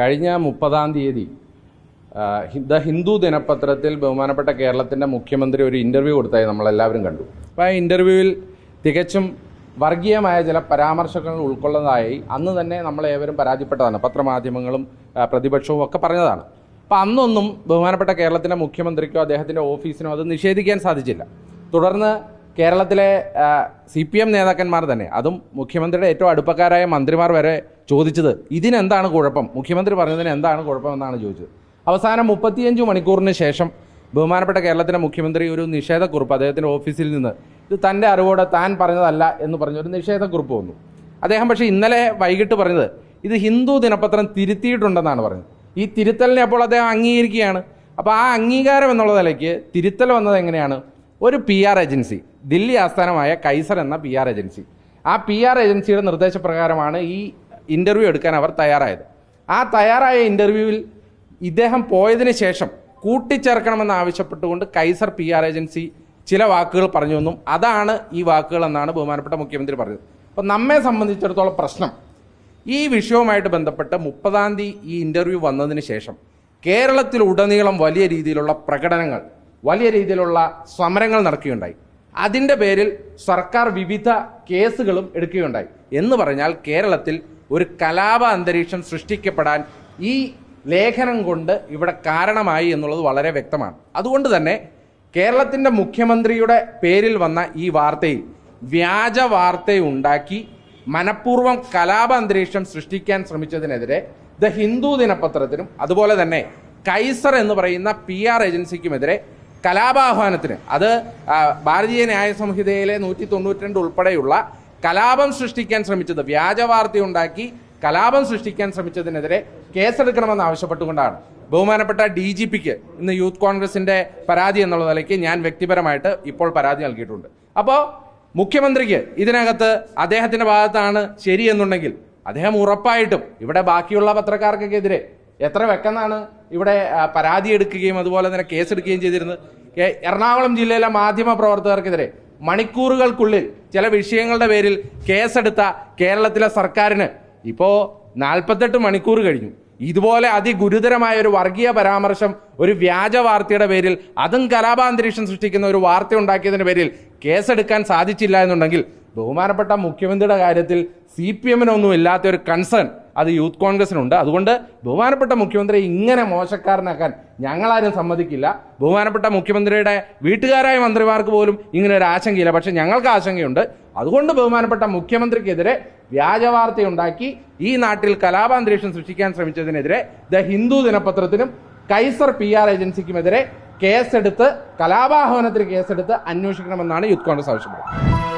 കഴിഞ്ഞ മുപ്പതാം തീയതി ദ ഹിന്ദു ദിനപത്രത്തിൽ ബഹുമാനപ്പെട്ട കേരളത്തിന്റെ മുഖ്യമന്ത്രി ഒരു ഇന്റർവ്യൂ കൊടുത്തായി നമ്മളെല്ലാവരും കണ്ടു. അപ്പോൾ ആ ഇന്റർവ്യൂവിൽ തികച്ചും വർഗീയമായ ചില പരാമർശങ്ങൾ ഉൾക്കൊള്ളുന്നതായി അന്ന് തന്നെ നമ്മളേവരും പരാതിപ്പെട്ടതാണ്. പത്രമാധ്യമങ്ങളും പ്രതിപക്ഷവും ഒക്കെ പറഞ്ഞതാണ്. അപ്പോൾ അന്നൊന്നും ബഹുമാനപ്പെട്ട കേരളത്തിന്റെ മുഖ്യമന്ത്രിക്കോ അദ്ദേഹത്തിന്റെ ഓഫീസിനോ അത് നിഷേധിക്കാൻ സാധിച്ചില്ല. തുടർന്ന് കേരളത്തിലെ സി പി എം നേതാക്കന്മാർ തന്നെ അതും മുഖ്യമന്ത്രിയുടെ ഏറ്റവും അടുപ്പക്കാരായ മന്ത്രിമാർ വരെ ചോദിച്ചത് ഇതിനെന്താണ് കുഴപ്പം? മുഖ്യമന്ത്രി പറഞ്ഞതിന് എന്താണ് കുഴപ്പമെന്നാണ് ചോദിച്ചത്. അവസാനം മുപ്പത്തിയഞ്ച് മണിക്കൂറിന് ശേഷം ബഹുമാനപ്പെട്ട കേരളത്തിന്റെ മുഖ്യമന്ത്രി ഒരു നിഷേധക്കുറിപ്പ് അദ്ദേഹത്തിന്റെ ഓഫീസിൽ നിന്ന് ഇത് തന്റെ അറിവോടെ താൻ പറഞ്ഞതല്ല എന്ന് പറഞ്ഞൊരു നിഷേധക്കുറിപ്പ് വന്നു. അദ്ദേഹം പക്ഷേ ഇന്നലെ വൈകിട്ട് പറഞ്ഞത് ഇത് ഹിന്ദു ദിനപത്രം തിരുത്തിയിട്ടുണ്ടെന്നാണ് പറഞ്ഞത്. ഈ തിരുത്തലിനെ അപ്പോൾ അദ്ദേഹം അംഗീകരിക്കുകയാണ്. അപ്പോൾ ആ അംഗീകാരം എന്നുള്ള നിലയ്ക്ക് തിരുത്തൽ വന്നത് എങ്ങനെയാണ്? ഒരു പി ആർ ഏജൻസി ദില്ലി ആസ്ഥാനമായ കൈസർ എന്ന പി ആർ ഏജൻസി. ആ പി ആർ ഏജൻസിയുടെ നിർദ്ദേശപ്രകാരമാണ് ഈ ഇന്റർവ്യൂ എടുക്കാൻ അവർ തയ്യാറായത്. ആ തയ്യാറായ ഇന്റർവ്യൂവിൽ ഇദ്ദേഹം പോയതിന് ശേഷം കൂട്ടിച്ചേർക്കണമെന്ന് ആവശ്യപ്പെട്ടുകൊണ്ട് കൈസർ പി ആർ ഏജൻസി ചില വാക്കുകൾ പറഞ്ഞു എന്നും അതാണ് ഈ വാക്കുകൾ എന്നാണ് ബഹുമാനപ്പെട്ട മുഖ്യമന്ത്രി പറഞ്ഞത്. അപ്പം നമ്മെ സംബന്ധിച്ചിടത്തോളം പ്രശ്നം ഈ വിഷയവുമായിട്ട് ബന്ധപ്പെട്ട് മുപ്പതാം തീയതി ഈ ഇന്റർവ്യൂ വന്നതിന് ശേഷം കേരളത്തിൽ കേരളത്തിലുടനീളം വലിയ രീതിയിലുള്ള പ്രകടനങ്ങൾ വലിയ രീതിയിലുള്ള സമരങ്ങൾ നടക്കുകയുണ്ടായി. അതിന്റെ പേരിൽ സർക്കാർ വിവിധ കേസുകളും എടുക്കുകയുണ്ടായി. എന്ന് പറഞ്ഞാൽ കേരളത്തിൽ ഒരു കലാപ അന്തരീക്ഷം സൃഷ്ടിക്കപ്പെടാൻ ഈ ലേഖനം കൊണ്ട് ഇവിടെ കാരണമായി എന്നുള്ളത് വളരെ വ്യക്തമാണ്. അതുകൊണ്ട് തന്നെ കേരളത്തിന്റെ മുഖ്യമന്ത്രിയുടെ പേരിൽ വന്ന ഈ വാർത്തയിൽ വ്യാജ വാർത്തയുണ്ടാക്കി മനഃപൂർവം കലാപ അന്തരീക്ഷം സൃഷ്ടിക്കാൻ ശ്രമിച്ചതിനെതിരെ ദ ഹിന്ദു ദിനപത്രത്തിനും അതുപോലെ തന്നെ കൈസർ എന്ന് പറയുന്ന പി ആർ ഏജൻസിക്കുമെതിരെ കലാപാഹ്വാനത്തിന് അത് ഭാരതീയ ന്യായ സംഹിതയിലെ നൂറ്റി തൊണ്ണൂറ്റിരണ്ട് ഉൾപ്പെടെയുള്ള കലാപം സൃഷ്ടിക്കാൻ ശ്രമിച്ചത് വ്യാജവാർത്തയുണ്ടാക്കി കലാപം സൃഷ്ടിക്കാൻ ശ്രമിച്ചതിനെതിരെ കേസെടുക്കണമെന്ന് ആവശ്യപ്പെട്ടുകൊണ്ടാണ്. ബഹുമാനപ്പെട്ട ഡി ജി പിക്ക് ഇന്ന് യൂത്ത് കോൺഗ്രസിന്റെ പരാതി എന്നുള്ള നിലയ്ക്ക് ഞാൻ വ്യക്തിപരമായിട്ട് ഇപ്പോൾ പരാതി നൽകിയിട്ടുണ്ട്. അപ്പോൾ മുഖ്യമന്ത്രിക്ക് ഇതിനകത്ത് അദ്ദേഹത്തിന്റെ ഭാഗത്താണ് ശരിയെന്നുണ്ടെങ്കിൽ അദ്ദേഹം ഉറപ്പായിട്ടും ഇവിടെ ബാക്കിയുള്ള പത്രക്കാർക്കെതിരെ എത്ര വെക്കെന്നാണ് ഇവിടെ പരാതി എടുക്കുകയും അതുപോലെ തന്നെ കേസെടുക്കുകയും ചെയ്തിരുന്നത്. എറണാകുളം ജില്ലയിലെ മാധ്യമ പ്രവർത്തകർക്കെതിരെ മണിക്കൂറുകൾക്കുള്ളിൽ ചില വിഷയങ്ങളുടെ പേരിൽ കേസെടുത്ത കേരളത്തിലെ സർക്കാരിന് ഇപ്പോൾ നാൽപ്പത്തെട്ട് മണിക്കൂർ കഴിഞ്ഞു. ഇതുപോലെ അതിഗുരുതരമായ ഒരു വർഗീയ പരാമർശം ഒരു വ്യാജ വാർത്തയുടെ പേരിൽ അതും കലാപാന്തരീക്ഷം സൃഷ്ടിക്കുന്ന ഒരു വാർത്ത ഉണ്ടാക്കിയതിന്റെ പേരിൽ കേസെടുക്കാൻ സാധിച്ചില്ല എന്നുണ്ടെങ്കിൽ ബഹുമാനപ്പെട്ട മുഖ്യമന്ത്രിയുടെ കാര്യത്തിൽ സി പി എമ്മിനൊന്നും ഇല്ലാത്ത ഒരു കൺസേൺ അത് യൂത്ത് കോൺഗ്രസിനുണ്ട്. അതുകൊണ്ട് ബഹുമാനപ്പെട്ട മുഖ്യമന്ത്രി ഇങ്ങനെ മോശക്കാരനാക്കാൻ ഞങ്ങളാരും സമ്മതിക്കില്ല. ബഹുമാനപ്പെട്ട മുഖ്യമന്ത്രിയുടെ വീട്ടുകാരായ മന്ത്രിമാർക്ക് പോലും ഇങ്ങനെ ഒരു ആശങ്കയില്ല. പക്ഷേ ഞങ്ങൾക്ക് ആശങ്കയുണ്ട്. അതുകൊണ്ട് ബഹുമാനപ്പെട്ട മുഖ്യമന്ത്രിക്കെതിരെ വ്യാജവാർത്തയുണ്ടാക്കി ഈ നാട്ടിൽ കലാപാന്തരീക്ഷം സൃഷ്ടിക്കാൻ ശ്രമിച്ചതിനെതിരെ ദ ഹിന്ദു ദിനപത്രത്തിനും കൈസർ പി ആർ ഏജൻസിക്കുമെതിരെ കേസെടുത്ത് കലാപാഹ്വാനത്തിന് കേസെടുത്ത് അന്വേഷിക്കണമെന്നാണ് യൂത്ത് കോൺഗ്രസ് ആവശ്യപ്പെടുന്നത്.